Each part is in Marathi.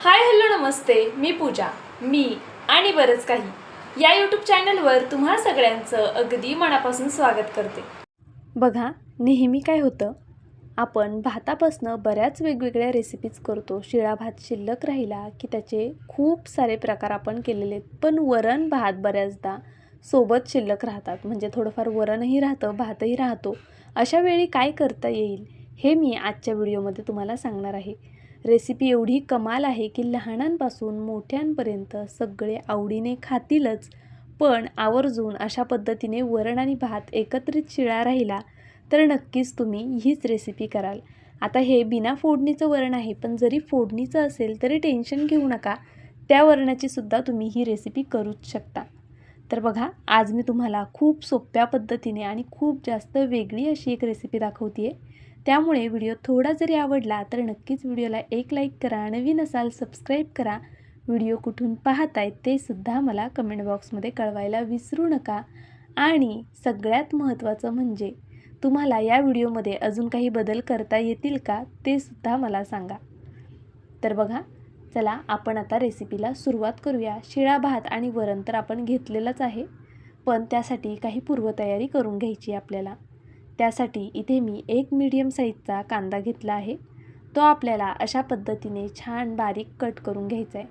हाय हॅलो नमस्ते. मी पूजा. मी आणि बरंच काही. या यूट्यूब चॅनलवर तुम्हा सगळ्यांचं अगदी मनापासून स्वागत करते. बघा नेहमी काय होतं? आपण भातापासनं बऱ्याच वेगवेगळ्या रेसिपीज करतो. शिळा भात शिल्लक राहिला की त्याचे खूप सारे प्रकार आपण केलेले आहेत. पण वरण भात बऱ्याचदा सोबत शिल्लक राहतात. म्हणजे थोडंफार वरणही राहतं भातही राहतो. अशा वेळी काय करता येईल हे मी आजच्या व्हिडिओमध्ये तुम्हाला सांगणार आहे. रेसिपी एवढी कमाल आहे की लहानांपासून मोठ्यांपर्यंत सगळे आवडीने खातीलच. पण आवर्जून अशा पद्धतीने वरण आणि भात एकत्रित शिळा राहिला तर नक्कीच तुम्ही हीच रेसिपी कराल. आता हे बिना फोडणीचं वरण आहे पण जरी फोडणीचं असेल तरी टेन्शन घेऊ नका. त्या वरणाची सुद्धा तुम्ही ही रेसिपी करूच शकता. तर बघा आज मी तुम्हाला खूप सोप्या पद्धतीने आणि खूप जास्त वेगळी अशी एक रेसिपी दाखवते आहे त्यामुळे व्हिडिओ थोडा जरी आवडला तर नक्कीच व्हिडिओला एक लाईक करा नवीन असाल सबस्क्राईब करा. व्हिडिओ कुठून पाहतायत ते सुद्धा मला कमेंट बॉक्समध्ये कळवायला विसरू नका. आणि सगळ्यात महत्त्वाचं म्हणजे तुम्हाला या व्हिडिओमध्ये अजून काही बदल करता येतील का ते सुद्धा मला सांगा. तर बघा चला आपण आता रेसिपीला सुरुवात करूया. शिळा भात आणि वरण तर आपण घेतलेलंच आहे पण त्यासाठी काही पूर्वतयारी करून घ्यायची आपल्याला. त्यासाठी इथे मी एक मीडियम साईजचा कांदा घेतला आहे. तो आपल्याला अशा पद्धतीने छान बारीक कट करून घ्यायचा आहे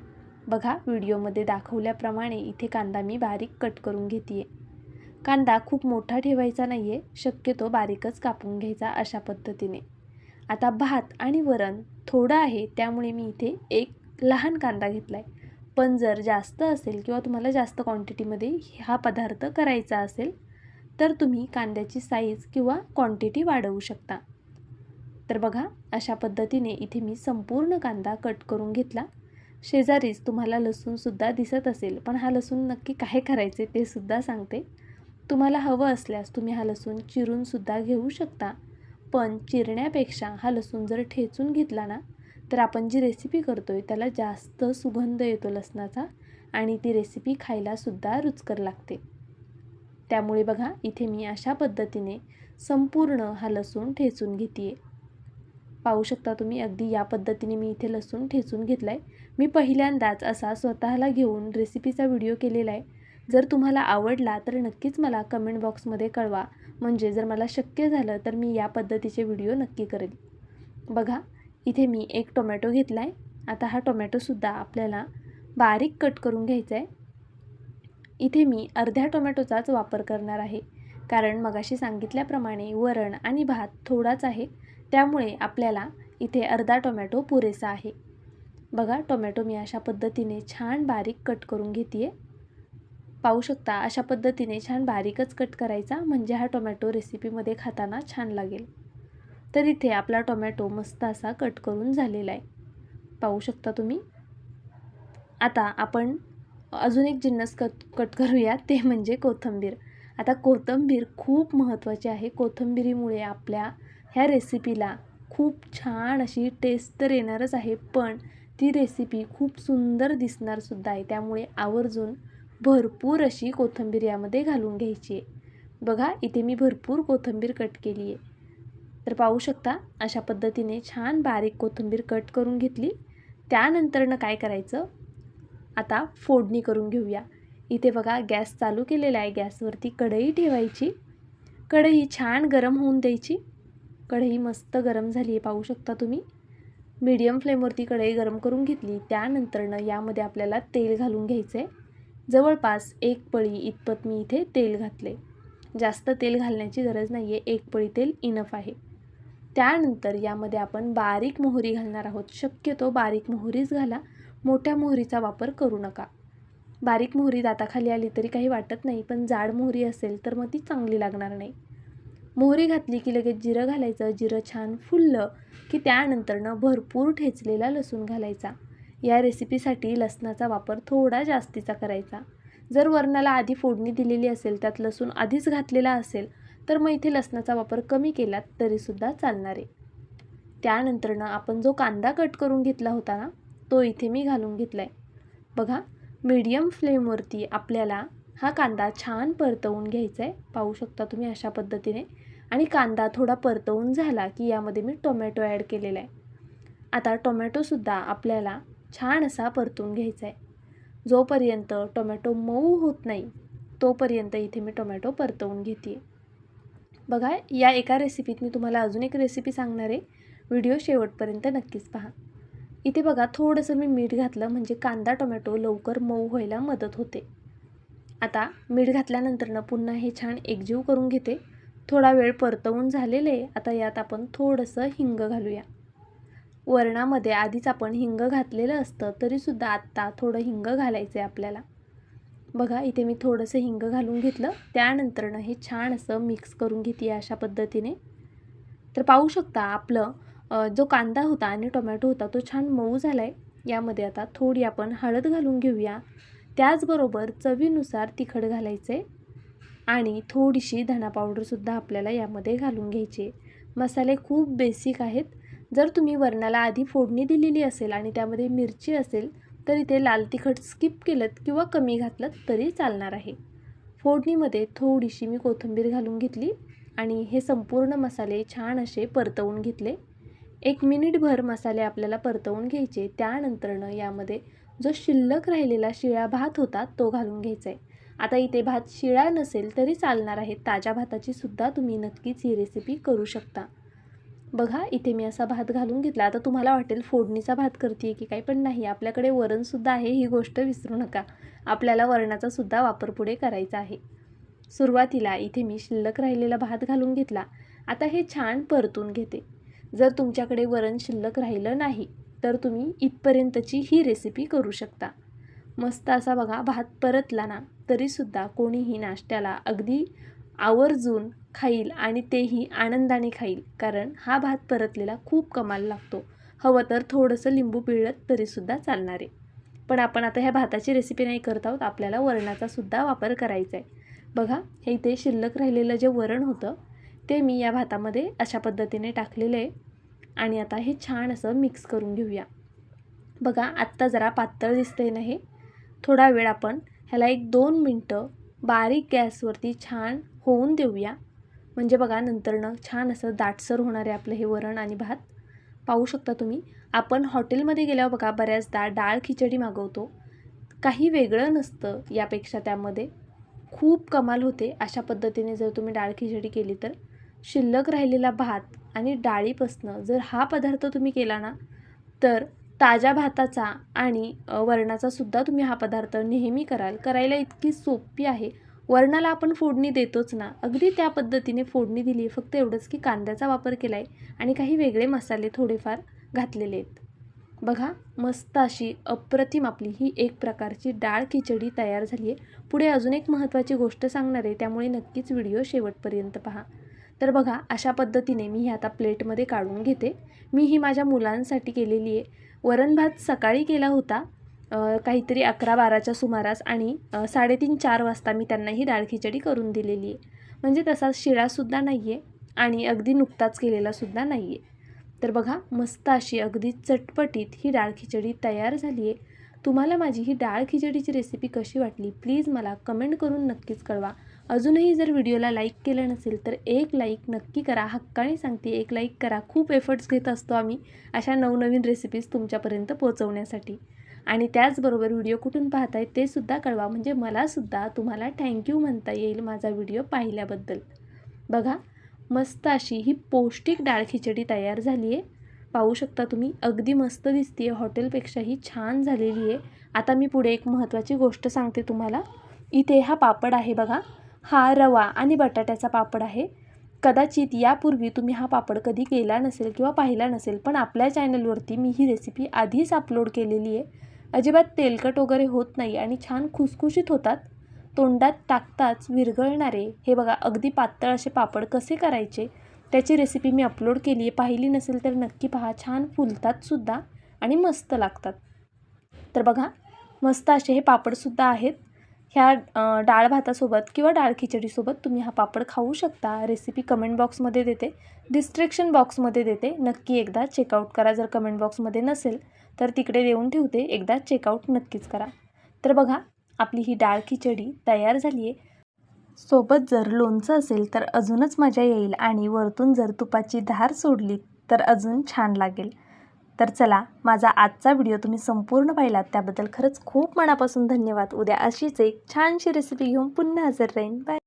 बघा व्हिडिओमध्ये दाखवल्याप्रमाणे इथे कांदा मी बारीक कट करून घेते कांदा खूप मोठा ठेवायचा नाही आहे शक्यतो बारीकच कापून घ्यायचा अशा पद्धतीने. आता भात आणि वरण थोडं आहे त्यामुळे मी इथे एक लहान कांदा घेतला आहे पण जर जास्त असेल किंवा तुम्हाला जास्त क्वांटिटीमध्ये हा पदार्थ करायचा असेल तर तुम्ही कांद्याची साईज किंवा क्वांटिटी वाढवू शकता. तर बघा अशा पद्धतीने इथे मी संपूर्ण कांदा कट करून घेतला. शेजारीच तुम्हाला लसूणसुद्धा दिसत असेल पण हा लसूण नक्की काय करायचे ते सुद्धा सांगते. तुम्हाला हवं असल्यास तुम्ही हा लसूण चिरूनसुद्धा घेऊ शकता. पण चिरण्यापेक्षा हा लसूण जर ठेचून घेतला ना तर आपण जी रेसिपी करतो आहे त्याला जास्त सुगंध येतो लसणाचा आणि ती रेसिपी खायलासुद्धा रुचकर लागते. त्यामुळे बघा इथे मी अशा पद्धतीने संपूर्ण हा लसूण ठेचून घेते आहे पाहू शकता तुम्ही अगदी या पद्धतीने मी इथे लसूण ठेचून घेतला आहे मी पहिल्यांदाच असा स्वतःला घेऊन रेसिपीचा व्हिडिओ केलेला आहे. जर तुम्हाला आवडला तर नक्कीच मला कमेंट बॉक्समध्ये कळवा. म्हणजे जर मला शक्य झालं तर मी या पद्धतीचे व्हिडिओ नक्की करेल बघा इथे मी एक टोमॅटो घेतला आहे आता हा टोमॅटोसुद्धा आपल्याला बारीक कट करून घ्यायचा आहे इथे मी अर्ध्या टोमॅटोचाच वापर करणार आहे. कारण मगाशी सांगितल्याप्रमाणे वरण आणि भात थोडाच आहे. त्यामुळे आपल्याला इथे अर्धा टोमॅटो पुरेसा आहे. बघा टोमॅटो मी अशा पद्धतीने छान बारीक कट करून घेते पाहू शकता अशा पद्धतीने छान बारीकच कट करायचा म्हणजे हा टोमॅटो रेसिपीमध्ये खाताना छान लागेल. तर इथे आपला टोमॅटो मस्त असा कट करून झालेला आहे. पाहू शकता तुम्ही? आता आपण अजून एक जिन्नस कट कट करूया ते म्हणजे कोथिंबीर. आता कोथिंबीर खूप महत्त्वाची आहे. कोथिंबिरीमुळे आपल्या ह्या रेसिपीला खूप छान अशी टेस्ट तर येणारच आहे पण ती रेसिपी खूप सुंदर दिसणारसुद्धा आहे. त्यामुळे आवर्जून भरपूर अशी कोथिंबीर यामध्ये घालून घ्यायची आहे. बघा इथे मी भरपूर कोथिंबीर कट केली आहे. तर पाहू शकता अशा पद्धतीने छान बारीक कोथिंबीर कट करून घेतली. त्यानंतरनं काय करायचं? आता फोडणी करून घेऊया. इथे बघा गॅस चालू केलेला आहे. गॅसवरती कढई ठेवायची. कढई छान गरम होऊन द्यायची. कढई मस्त गरम झाली आहे पाहू शकता तुम्ही. मीडियम फ्लेमवरती कढई गरम करून घेतली. त्यानंतरनं यामध्ये आपल्याला तेल घालून घ्यायचं आहे जवळपास एक पळी इतपत मी इथे तेल घातले जास्त तेल घालण्याची गरज नाही आहे एक पळी तेल इनफ आहे. त्यानंतर यामध्ये आपण बारीक मोहरी घालणार आहोत. शक्यतो बारीक मोहरीच घाला. मोठ्या मोहरीचा वापर करू नका. बारीक मोहरी दाताखाली आली तरी काही वाटत नाही पण जाड मोहरी असेल तर मग ती चांगली लागणार नाही. मोहरी घातली की लगेच जिरं घालायचं जिरं छान फुललं की त्यानंतरनं भरपूर ठेचलेला लसूण घालायचा. या रेसिपीसाठी लसणाचा वापर थोडा जास्तीचा करायचा. जर वरणाला आधी फोडणी दिलेली असेल त्यात लसूण आधीच घातलेला असेल तर मग इथे लसणाचा वापर कमी केलात तरीसुद्धा चालणार आहे. त्यानंतरनं आपण जो कांदा कट करून घेतला होता ना तो इथे मी घालून घेतला आहे बघा मीडियम फ्लेमवरती आपल्याला हा कांदा छान परतवून घ्यायचा आहे पाहू शकता तुम्ही अशा पद्धतीने. आणि कांदा थोडा परतवून झाला की यामध्ये मी टोमॅटो ॲड केलेला आहे आता टोमॅटोसुद्धा आपल्याला छान असा परतून घ्यायचा आहे जोपर्यंत टोमॅटो मऊ होत नाही तोपर्यंत इथे मी टोमॅटो परतवून घेते बघा या एका रेसिपीत मी तुम्हाला अजून एक रेसिपी सांगणार. आहे व्हिडिओ शेवटपर्यंत नक्कीच पहा. इथे बघा थोडंसं मी मीठ घातलं म्हणजे कांदा टोमॅटो लवकर मऊ व्हायला मदत होते. आता मीठ घातल्यानंतरनं पुन्हा हे छान एकजीव करून घेते. थोडा वेळ परतवून झालेले आता यात आपण थोडंसं हिंग घालूया. वरणामध्ये आधीच आपण हिंग घातलेलं असतं तरीसुद्धा आत्ता थोडं हिंग घालायचं आहे आपल्याला. बघा इथे मी थोडंसं हिंग घालून घेतलं. त्यानंतरनं हे छान असं मिक्स करून घेते अशा पद्धतीने. तर पाहू शकता आपलं जो कांदा होता आणि टोमॅटो होता तो छान मऊ झाला आहे यामध्ये आता थोडी आपण हळद घालून घेऊया. त्याचबरोबर चवीनुसार तिखट घालायचे आणि थोडीशी धणा पावडरसुद्धा आपल्याला यामध्ये घालून घ्यायची. मसाले खूप बेसिक आहेत. जर तुम्ही वरणाला आधी फोडणी दिलेली असेल आणि त्यामध्ये मिरची असेल तर इथे लाल तिखट स्किप केलं किंवा कमी घातलं तरी चालणार आहे. फोडणीमध्ये थोडीशी मी कोथिंबीर घालून घेतली आणि हे संपूर्ण मसाले छान असे परतवून घेतले. एक मिनिटभर मसाले आपल्याला परतवून घ्यायचे. त्यानंतरनं यामध्ये जो शिल्लक राहिलेला शिळा भात होता तो घालून घ्यायचा आहे आता इथे भात शिळा नसेल तरी चालणार आहे. ताज्या भाताची सुद्धा तुम्ही नक्कीच ही रेसिपी करू शकता. बघा इथे मी असा भात घालून घेतला. आता तुम्हाला वाटेल फोडणीचा भात करते की काही पण नाही. आपल्याकडे वरणसुद्धा आहे ही गोष्ट विसरू नका. आपल्याला वरणाचा सुद्धा वापर पुढे करायचा आहे. सुरुवातीला इथे मी शिल्लक राहिलेला भात घालून घेतला. आता हे छान परतून घेते. जर तुमच्याकडे वरण शिल्लक राहिलं नाही तर तुम्ही इथपर्यंतची ही रेसिपी करू शकता. मस्त असा बघा भात परतला ना तरीसुद्धा कोणीही नाश्त्याला अगदी आवर्जून खाईल आणि तेही आनंदाने खाईल कारण हा भात परतलेला खूप कमाल लागतो. हवं तर थोडंसं लिंबू पिळलं तरीसुद्धा चालणार. आहे पण आपण आता ह्या भाताची रेसिपी नाही करत आहोत आपल्याला वरणाचासुद्धा वापर करायचा आहे बघा हे इथे शिल्लक राहिलेलं जे वरण होतं ते मी या भातामध्ये अशा पद्धतीने टाकलेले आहे. आणि आता हे छान असं मिक्स करून घेऊया. बघा आत्ता जरा पातळ दिसते ना हे. थोडा वेळ आपण ह्याला एक दोन मिनटं बारीक गॅसवरती छान होऊन देऊया. म्हणजे बघा नंतरनं छान असं दाटसर होणार आहे आपलं हे वरण आणि भात. पाहू शकता तुम्ही आपण हॉटेलमध्ये गेल्यावर बघा बऱ्याचदा डाळ खिचडी मागवतो. काही वेगळं नसतं यापेक्षा त्यामध्ये. खूप कमाल होते अशा पद्धतीने जर तुम्ही डाळ खिचडी केली तर. शिल्लक राहिलेला भात आणि डाळीपासनं जर हा पदार्थ तुम्ही केला ना तर ताज्या भाताचा आणि वरणाचा सुद्धा तुम्ही हा पदार्थ नेहमी कराल. करायला इतकी सोपी आहे. वरणाला आपण फोडणी देतोच ना. अगदी त्या पद्धतीने फोडणी दिली फक्त एवढंच की कांद्याचा वापर केला आहे आणि काही वेगळे मसाले थोडेफार घातलेले आहेत. बघा मस्त अशी अप्रतिम आपली ही एक प्रकारची डाळ खिचडी तयार झाली आहे पुढे अजून एक महत्त्वाची गोष्ट सांगणार आहे त्यामुळे नक्कीच व्हिडिओ शेवटपर्यंत पहा. तर बघा अशा पद्धतीने मी ही आता प्लेटमध्ये काढून घेते. मी ही माझ्या मुलांसाठी केलेली आहे. वरण भात सकाळी केला होता काहीतरी अकरा बाराच्या सुमारास आणि साडेतीन चार वाजता मी त्यांना ही डाळ खिचडी करून दिलेली आहे. म्हणजे तसा शिळासुद्धा नाही आहे आणि अगदी नुकताच केलेलासुद्धा नाही आहे तर बघा मस्त अशी अगदी चटपटीत ही डाळ खिचडी तयार झाली आहे. तुम्हाला माझी ही डाळ खिचडीची रेसिपी कशी वाटली प्लीज मला कमेंट करून नक्कीच कळवा. अजूनही जर व्हिडिओला लाईक केलं नसेल तर एक लाईक नक्की करा. हक्काने सांगते एक लाईक करा. खूप एफर्ट्स घेत असतो आम्ही अशा नवनवीन रेसिपीज तुमच्यापर्यंत पोहोचवण्यासाठी. आणि त्याचबरोबर व्हिडिओ कुठून पाहताय ते सुद्धा कळवा. म्हणजे मलासुद्धा तुम्हाला थँक्यू म्हणता येईल माझा व्हिडिओ पाहिल्याबद्दल. बघा मस्त अशी ही पौष्टिक डाळ खिचडी तयार झाली आहे पाहू शकता तुम्ही अगदी मस्त दिसते आहे हॉटेलपेक्षाही छान झालेली आहे आता मी पुढे एक महत्त्वाची गोष्ट सांगते तुम्हाला. इथे हा पापड आहे बघा. हा रवा आणि बटाट्याचा पापड आहे. कदाचित यापूर्वी तुम्ही हा पापड कधी केला नसेल किंवा पाहिला नसेल पण आपल्या चॅनलवरती मी ही रेसिपी आधीच अपलोड केलेली आहे. अजिबात तेलकट वगैरे होत नाही आणि छान खुसखुशीत होतात. तोंडात टाकताच विरघळणारे हे बघा अगदी पातळ असे पापड कसे करायचे त्याची रेसिपी मी अपलोड केली आहे. पाहिली नसेल तर नक्की पहा छान फुलतात सुद्धा आणि मस्त लागतात. तर बघा मस्त असे हे पापडसुद्धा आहेत. ह्या डाळ भातासोबत किंवा डाळ खिचडीसोबत तुम्ही हा पापड खाऊ शकता. रेसिपी कमेंट बॉक्समध्ये देते. डिस्क्रिप्शन बॉक्समध्ये देते. नक्की एकदा चेकआउट करा. जर कमेंट बॉक्समध्ये नसेल तर तिकडे देऊन ठेवते. एकदा चेकआउट नक्कीच करा. तर बघा आपली ही डाळ खिचडी तयार झाली आहे. सोबत जर लोणचं असेल तर अजूनच मजा येईल आणि वरतून जर तुपाची धार सोडली तर अजून छान लागेल. तर चला माझा आजचा व्हिडिओ तुम्ही संपूर्ण पाहिलात त्याबद्दल खरंच खूप मनापासून धन्यवाद. उद्या अशीच एक छानशी रेसिपी घेऊन पुन्हा हजर राहीन. बाय